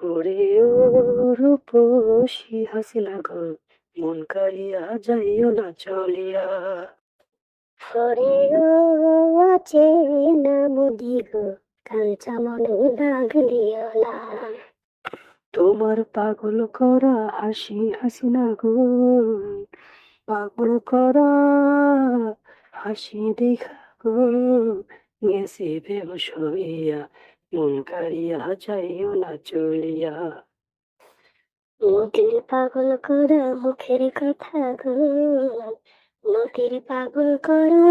ওরে ও রূপসী হাসিনা গো মন কারিয়া যাইও না চলিয়া। হরে ও আছে নাম দিগ কাঞ্চা মনে দাগ না তোমার পাগল করা হাসি হাসিনা গো। পাগল করা হাসি দেখা গো গেছে বেহুশ হইয়া। কারিয়া যাইও না চলিয়া নদীর পাগল করা মুখের কথা গো নদীর পাগল করা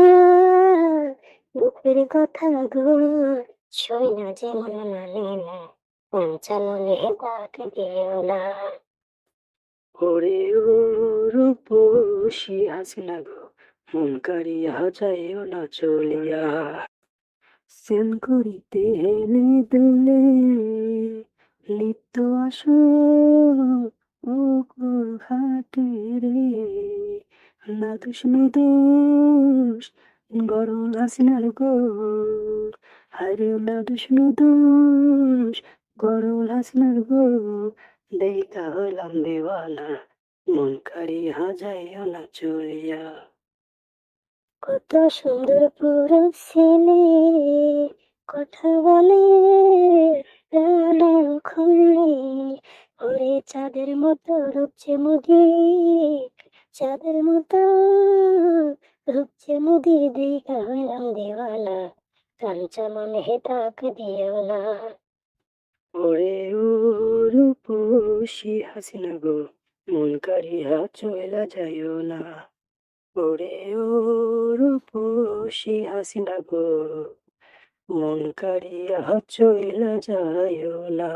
মুখের কথা গো ছই না যেমন মানে না কাঞ্চা মনে দাগ দিও না ওরে ও রূপসী হাসিনা গো মন কারিয়া যাইও না চলিয়া সেন করিতে হেলে দুলে লিপ্ত আসো ও ঘাটে রে। না দোষ দোষ গরম হাসিনার গো হারে না দোষ দোষ গরম হাসিনার গো দেখা হইলাম দেওয়ানা, মন কারিয়া যাইও না চলিয়া। কত সুন্দর পুরো ছেলে, কথা বলে প্রাণ খুলে। ওরে চাঁদের মতো রূপছে মুদি চাঁদের মতো রূপছে মুদি দেখা হইলাম দেওয়ানা কাঞ্চা মনে তাক দিও না ওরে ও রূপসী হাসিনা গো, মন কারিয়া চইলা যাইও না। ওরে রূপসী হাসিনা গো মন কারিয়া চইলা যায় না